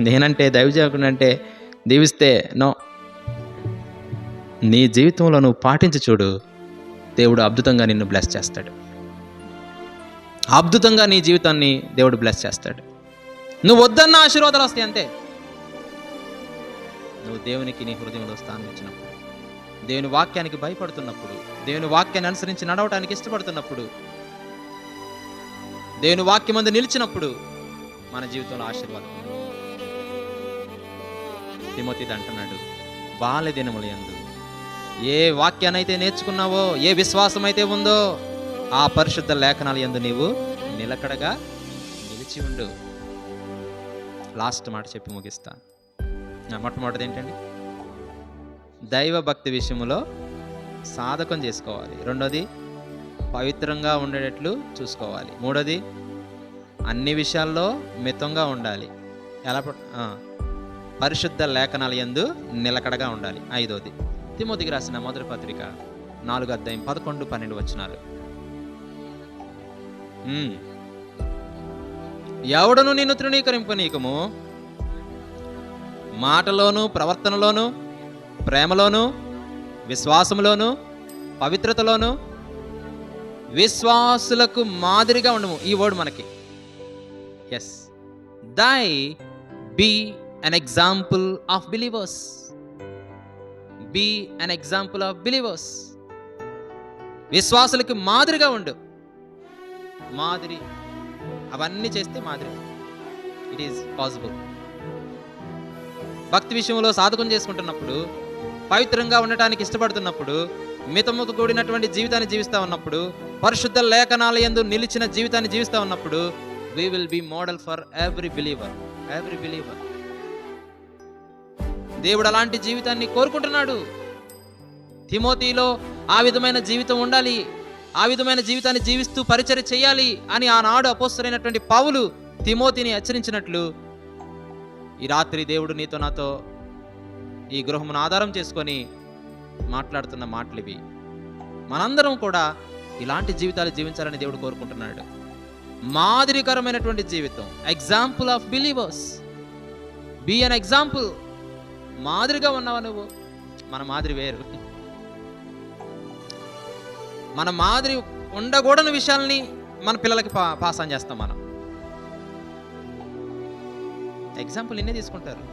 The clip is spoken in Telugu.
నేనంటే దైవజాకుడు అంటే దీవిస్తే నో. నీ జీవితంలో నువ్వు పాటించి చూడు. దేవుడు అద్భుతంగా నిన్ను బ్లెస్ చేస్తాడు. అద్భుతంగా నీ జీవితాన్ని దేవుడు బ్లెస్ చేస్తాడు. నువ్వు వద్దన్న ఆశీర్వాదాలు వస్తాయి అంతే. నువ్వు దేవునికి నీ హృదయంలో స్థానం ఇచ్చినప్పుడు దేవుని వాక్యానికి భయపడుతున్నప్పుడు దేవుని వాక్యాన్ని అనుసరించి నడవటానికి ఇష్టపడుతున్నప్పుడు దేవుని వాక్యం మందు నిలిచినప్పుడు మన జీవితంలో ఆశీర్వాదం తిమోతి అంటున్నాడు బాల దినముల ఎందు ఏ వాక్యానైతే నేర్చుకున్నావో ఏ విశ్వాసం అయితే ఉందో ఆ పరిశుద్ధ లేఖనాల యందు నీవు నిలకడగా నిలిచి ఉండు. లాస్ట్ మాట చెప్పి ముగిస్తా. నా మొట్టమొదటిది ఏంటండి? దైవ భక్తి విషయంలో సాధకం చేసుకోవాలి. రెండోది పవిత్రంగా ఉండేటట్లు చూసుకోవాలి. మూడోది అన్ని విషయాల్లో మితంగా ఉండాలి. ఎలా పరిశుద్ధ లేఖనాల యందు నిలకడగా ఉండాలి. ఐదోది. తిమోతికి రాసిన మొదటి పత్రిక నాలుగు అధ్యాయం పదకొండు పన్నెండు వచ్చినారు ఎవడను నిన్ను తృణీకరింపనీకము మాటలోను ప్రవర్తనలోను ప్రేమలోను విశ్వాసములోను పవిత్రతలోను విశ్వాసులకు మాదిరిగా ఉండము ఈ వర్డ్ మనకి. As thy be an example of believers be an example of believers విశ్వాసులకు మాదిరిగా ఉండు. మాదిరి. అవన్నీ చేస్తే మాదిరి. ఇట్ ఈస్ పాసిబుల్ భక్తి విషయంలో సాధకం చేసుకుంటున్నప్పుడు పవిత్రంగా ఉండటానికి ఇష్టపడుతున్నప్పుడు మితముకు కూడినటువంటి జీవితాన్ని జీవిస్తూ ఉన్నప్పుడు పరిశుద్ధ లేఖనాల ఎందు నిలిచిన జీవితాన్ని జీవిస్తూ ఉన్నప్పుడు we will be model for every believer every believer దేవుడు అలాంటి జీవితాన్ని కోరుకుంటున్నాడు. తిమోతిలో ఆ విధమైన జీవితం ఉండాలి. ఆ విధమైన జీవితాన్ని జీవిస్తూ పరిచయ చేయాలి అని ఆనాడు అపోస్తులైనటువంటి పావులు తిమోతిని హెచ్చరించినట్లు ఈ రాత్రి దేవుడు నీతో నాతో ఈ గృహమును ఆధారం చేసుకొని మాట్లాడుతున్న మాటలు ఇవి. మనందరం కూడా ఇలాంటి జీవితాలు జీవించాలని దేవుడు కోరుకుంటున్నాడు. మాదిరికరమైనటువంటి జీవితం. Example of believers be an example మాదిరిగా ఉన్నావా నువ్వు? మన మాదిరి వేరు. మన మాదిరి ఉండకూడని విషయాల్ని మన పిల్లలకి పా పాస్ ఆన్ చేస్తాం మనం. ఎగ్జాంపుల్ నిన్నే తీసుకుంటారు.